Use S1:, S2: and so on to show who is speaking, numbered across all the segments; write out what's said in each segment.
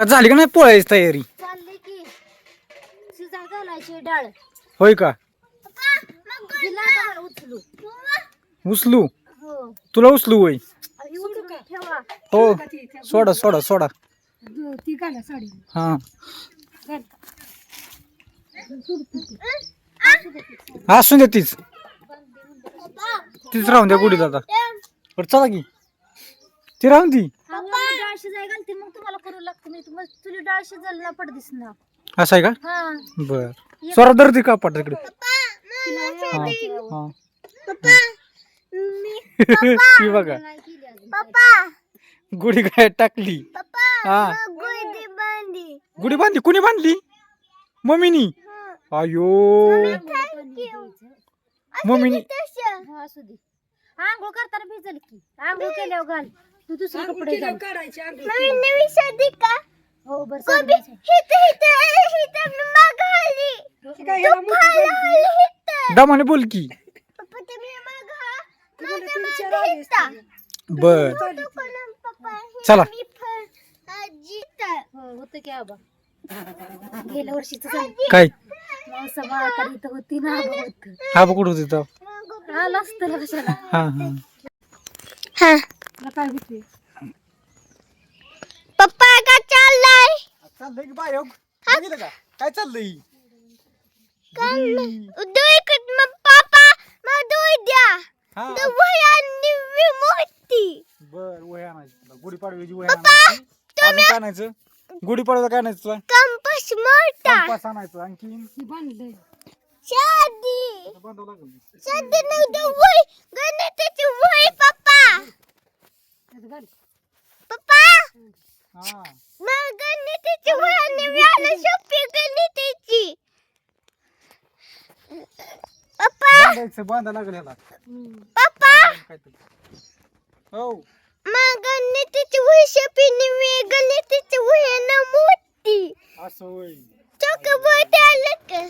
S1: झाली का नाही पोळायची तयारी?
S2: चालले की. शिजा घालायची डाळ.
S1: होय का?
S2: उचलू.
S1: उचलू?
S2: हो.
S1: तुला उचलू होय?
S2: आणि उचलून ठेवा.
S1: हो. सोडा सोडा सोडा.
S2: ती घाला साडी.
S1: हा.
S2: घाल.
S1: असू दे तीच. तीच राहून द्या गुढी दादा. बरं चला की. ती राहून ती.
S2: हा, डाळ शिजाय घालते लागते मी तुम्हाला तुझी डाळ ना
S1: असं आहे का?
S2: हा.
S1: बर. स्वरा दर ती का तिकडे हा हा. ती बघा.
S2: नाही केली अजून.
S1: गुढी काय टाकली. हा. गुढी बांधली. कुणी बांधली? मम्मीनी? अयो. मम्मीनी?
S2: हा, आंघोळ करताना भिजल की. आंघोळ केल्यावर घाल. तू दुसरे कपडे घाल. हो बरं साडी नेसायची.
S1: दमाने बोल की. बर. चला.
S2: हो होतं की आबा. गेल्या वर्षीच
S1: काय?
S2: बाळा इथं होती ना आबा होत.
S1: हा कुठं होती तो.
S2: आला असतं कशाला?
S1: हा. हा.
S2: काय होते
S3: पप्पा का चाललाय?
S1: चाललंय की बाय बघितलं का? काय चाललंय?
S3: दूध मग पापा मग दूध द्या.
S1: हा.
S3: वह्यांनी विमुक्ती
S1: बर वह्या आणायची तुला. गुढीपाडव्याची वह्या आणायची. अजून काय आणायचं? गुढीपाडव्याला काय आणायचं तुला?
S3: कंपस मोठा.
S1: कंपास आणायचं आणखीन.
S2: बांधलंय
S3: शादी.
S1: बांधावं लागेल.
S3: शादी नव्हतं वय गणिताची वय पप्पा
S2: घाल
S3: पप्पा!
S1: हा.
S3: मग गणिताची आणि व्याला सोपी गणिताची पप्पा!
S1: बांधायचं बांधा लागेल ह्याला
S3: पप्पा!
S1: काय ते. हो
S3: मग गणिताची वय सोपी निवे गणिताची वय ना मोठी.
S1: असं होय.
S3: चौक बोट आलं का?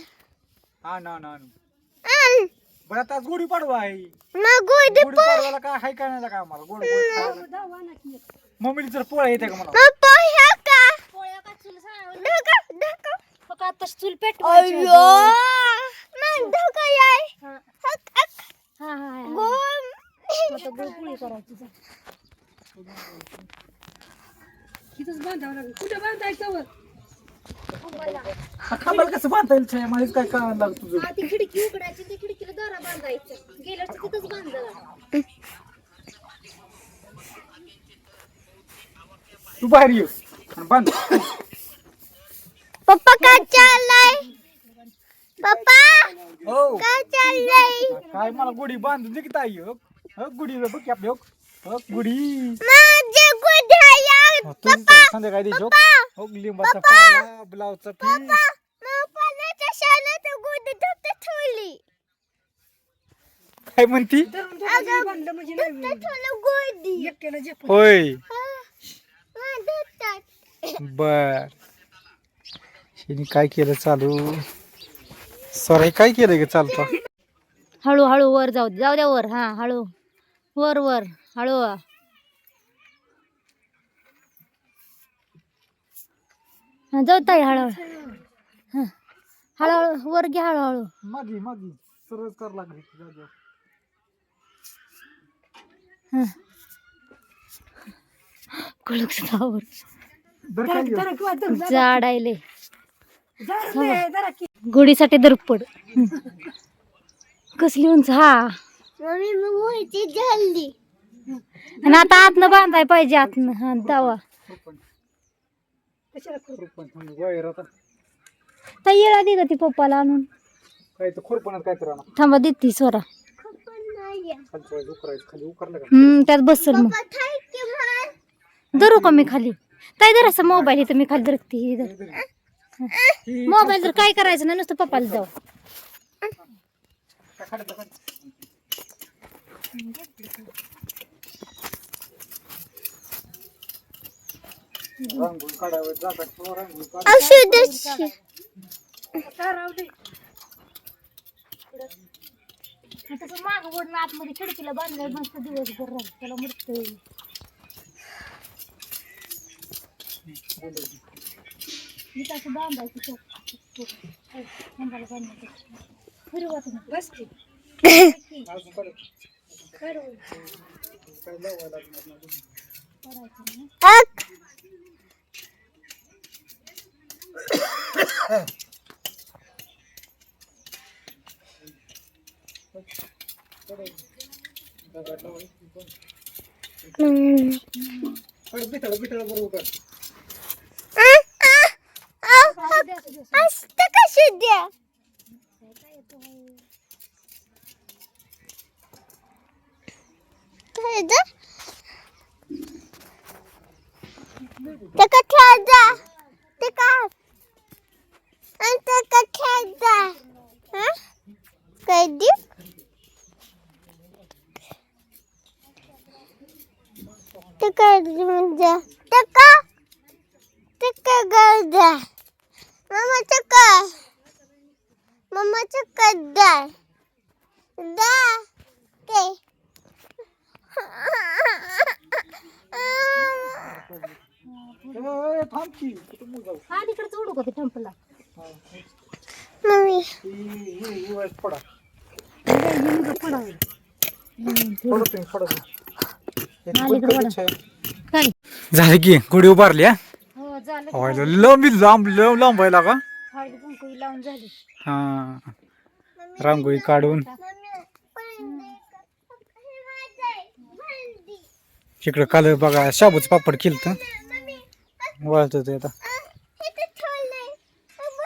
S1: हा ना ना
S3: आण.
S1: बरं आता आज गुढीपाडवा आहे.
S3: मग गोड
S1: गुढीपाडव्याला काय हाय काय नाही का आम्हाला गोड गोड खायला मम्मीला जर पोळ्या येते का मला?
S3: मग पोह्या का?
S2: पोळ्या का चूल सांग.
S3: ढोका ढोका
S2: फक्त आता चूल पेट
S3: अयो मग ढोका याय.
S2: हा.
S3: हक हक
S2: हा हा हा.
S3: गोम
S2: आता गुळ पोळी करायची जा.
S1: खांबाला कसं बांधता येईल छाया? माहीत काय काय लागलं तुझं?
S2: हा, ती खिडकी उघडायची ती खिडकीला दोरा बांधायचं. गेल्या वर्षी तिथंच बांधला.
S1: तू बाहेर ये. आणि बांध.
S3: पप्पा काय चाललंय? पप्पा
S1: हो.
S3: काय चाललंय?
S1: काय मला गुढी बांधून दे की ताई हो गुढी बघ की आपली हो गुढी.
S3: माझे
S1: तुझी तर संध्याकाळी द्यायची हो. हो लिंबाचा पाला पीस काय म्हणती?
S3: ठेवलं गुढी
S1: होय. बर. हिने काय केलं चालू? सॉरी काय केलं ग चालतं
S2: हळू हळू वर जाऊ दे जाऊ द्या वर हा हळू. वर वर हळू. हा जाऊ ताई हळू हा. हळूहळू वर घ्या हळूहळू.
S1: मागी मागी. सरळ कर लागली जागेवर.
S2: हा. कुलूक सुद्धा
S1: बरं काय घेऊ?
S2: जाड आयले गुढीसाठी दरपड कसली उंच हा. आणि आता आतनं बांधाय पाहिजे आतनं. हा दावा
S1: खुरपण. खुरपण. म्हणजे वायर आता.
S2: का ती पप्पाला आणून.
S1: काय तर खुरपणात काय आणा.
S2: थांबा देते स्वरा
S1: खालचं वायर उकरायचं खाली उकरलं का?
S2: हम्म त्यात बसल मग. धरू का मी खाली? ताई धर असं मोबाईल इथं मी खाली धरते हे धर. मोबाईल तर काय करायचं नाही नुसतं पप्पाला जाऊ
S1: तो रांगोळी काढ.
S3: औषध
S2: तसं माग ओढणं आतमध्ये खिडकीला बांधलं मस्त दिवसभर राहत त्याला मस्त मी कसं बांधायचं तो तो- तो. नंबरला बांधायचं. फिरवा तुम्ही. बस की. फिरवा. करायचं ना.
S3: अक हम्म. आ, आ, आ,
S2: असू दे, असू दे, असू दे.
S3: असतं कशी द्या
S2: काय येतं आहे?
S3: ते का खेळता ते का आणि ते का खेळता हं? काय देऊ ते काय म्हणजे ते का ते काय गरजा मामाचं काय मामाचं काय दाय दा ते
S1: थांब की कुठं मग जाऊ
S2: हा तिकडे चोडू का ते टेम्पलला
S3: मम्मी
S2: काय
S1: झाली की गुढी उभारली हा?
S2: हो झालं
S1: लांबी लांब लांब लांब व्हायला का?
S2: हळदी कुंकू लावून झाली
S1: हा. रांगोळी काढून. इकडं काल बघा शाबूच पापड केलं वळत ते आता.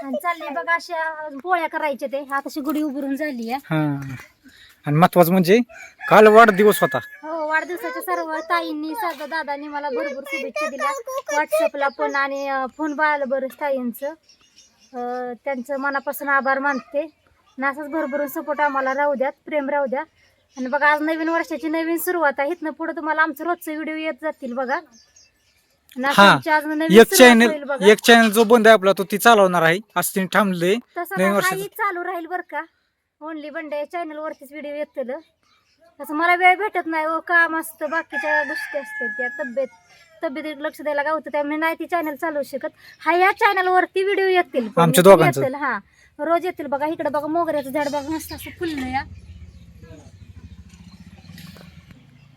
S2: आणि चालली बघा अशा पोळ्या करायच्या ते आताशी गुढी उभारून झाली आहे.
S1: हा. आणि महत्वाचं म्हणजे काल वाढदिवस होता.
S2: हो वाढदिवसाच्या सर्व ताईंनी सर्व दादांनी मला भरपूर शुभेच्छा दिल्या. व्हॉट्सअपला पण आणि अं, फोन पाहिलं बरंच ताईंचं. अं, त्यांचं मनापासून आभार मानते. आणि असंच भरभरून सपोर्ट आम्हाला राहू द्यात प्रेम राहू द्या. आणि बघा आज नवीन वर्षाची नवीन सुरुवात आहे. इथनं पुढे तुम्हाला आमचं रोजचं व्हिडिओ येत जातील बघा. आणि असं
S1: हा.
S2: आमची आज नवीन
S1: एक
S2: सुरुवात
S1: चॅनल
S2: बघा.
S1: एक चॅनल जो बंद आहे आपला तो ती चालवणार आहे. असं तिने थांबले
S2: तसं
S1: नवीन
S2: ना
S1: वर्षाचं.
S2: चालू राहील बरं का. ओनली बंडे चॅनल वरतीच व्हिडिओ येतील. तसं मला वेळ भेटत नाही हो काम असतं बाकीच्या गोष्टी असतात त्या तब्येत तब्येतीकडे लक्ष द्यायला गावतं त्यामुळे नाही ती चॅनल चालवू शकत. हा या चॅनल वरती व्हिडिओ येतील पण
S1: आमच्या
S2: येतील,
S1: दोघांचं.
S2: येतील, हा. रोज येतील बघा इकडे बघा मोगऱ्याचं झाड बघा मस्त असं फुललं या.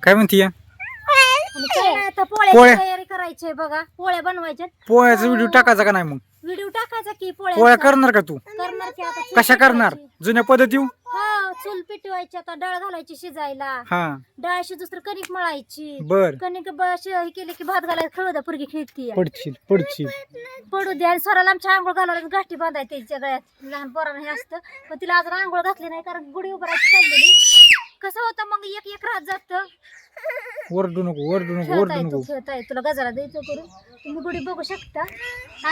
S1: काय म्हणतीय
S2: आणि काय आता पोळ्याची
S1: पोळ्या.
S2: तयारी करायची बघा पोळ्या बनवायच्या
S1: पोळ्याचा व्हिडिओ टाकायचा का नाही मग?
S2: व्हिडिओ टाकायचा की
S1: पोळ्या
S2: पोळ्या
S1: करणार का तू?
S2: करणार की आता
S1: कशा करणार. जुन्या पद्धती
S2: हा चूल पिटवायची आता डाळ घालायची शिजायला.
S1: हा.
S2: डाळ शिजूस तर कणिक मळायची.
S1: बर.
S2: कणिक ब- श- हे केले की भात घालायला खेळू द्या पुरगी खेळती.
S1: पडशील पडशील.
S2: पडू द्या. आणि स्वराला आमच्या आंघोळ घालायला गाठी बांधायची गळ्यात लहान पोरांना हे असतं. पण तिला अजून आंघोळ घातली नाही कारण गुढी उभारायची चाललेली. कसं होतं मग एक एक राहत जात?
S1: ओरडू नको ओरडू नको
S2: खेळता
S1: ओरडू
S2: येतो
S1: नको.
S2: खेळता येतो तुला गजाला द्यायचं करून. तुम्ही गुढी बघू शकता.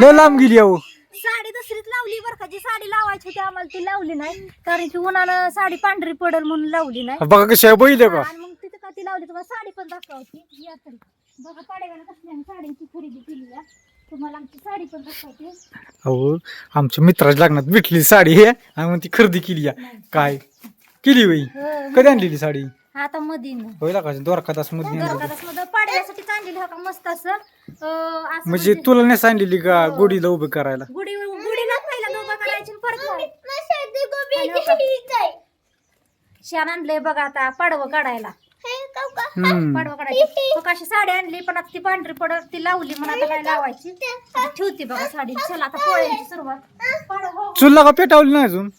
S1: लय लांब गेली अहो.
S2: साडी दुसरीच लावली बरं का. जी साडी लावायची होती आम्हाला ती लावली नाही. कारण की उन्हानं साडी पांढरी पडल म्हणून लावली नाही.
S1: बघा कशी आहे बैल आहे
S2: आणि मग तिथं का ती लावली? तुम्हाला साडी पण दाखवते. या तरी. बघा पाडेगाला कसल्या आम्ही साड्यांची खरेदी केली आहे. तुम्हाला आमची साडी पण दाखवते.
S1: अहो आमच्या मित्राच्या लग्नात भेटली साडी हे आणि मग ती खरेदी केली या काय? केली होई
S2: हो.
S1: कधी आणलेली साडी?
S2: आता मधीन
S1: होईल का? द्वारकादासमध्ये आणलेली.
S2: मध्ये पाडव्यासाठी चांगली हो का? मस्त असं अं, असं
S1: म्हणजे तुला नाही सांगलेली का गोडीला उभं करायला?
S2: गुढी गुढीला पहिला उभा करायची आणि परत
S3: गोबी
S2: आणि हो का? शान आणलंय बघा आता पाडवं काढायला.
S3: हे?
S1: हम्म.
S2: पाडवं काढायची. मग अशी साडी आणली पण आता ती पांढरी पडत ती लावली म्हणून आता काय लावायची? आता ठेवते बघा साडी. चला आता पोळ्यांची सुरुवात. पाडवं हो.
S1: चुलला का पेटावली नाही अजून?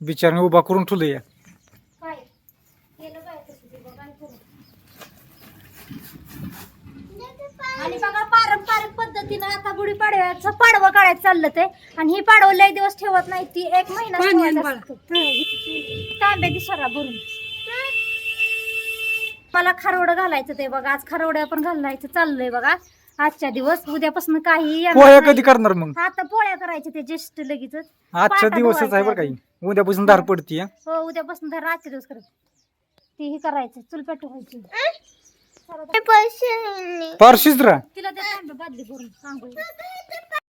S1: बिचाराने उभा करून ठेवलं या
S2: आणि करू. आणि बघा पारंपरिक पद्धतीनं आता गुढीपाडव्याचं पाडवं काढायचं चाललं ते आणि ही पाडवं लय दिवस ठेवत नाही ती एक महिना ठेवायचं असतं. तांब्या भरून मला खारोडं घालायचं ते बघा आज खारोड्या पण घालायचं चाललंय बघा आजच्या दिवस उद्यापासून काही येणार
S1: पोळ्या
S2: नाही.
S1: कधी करणार मग?
S2: आता पोळ्या करायच्या ते ज्येष्ठ लगेच
S1: आजच्या दिवसच आहे बरं काही. उद्यापासून धार पडती
S2: हो उद्यापासून तर आजच्या दिवस करत ती ही करायचं. चुल पेटवायची
S3: हे पैसे.
S1: पारशीच राहा
S2: तिला ते बादली भरून सांगू.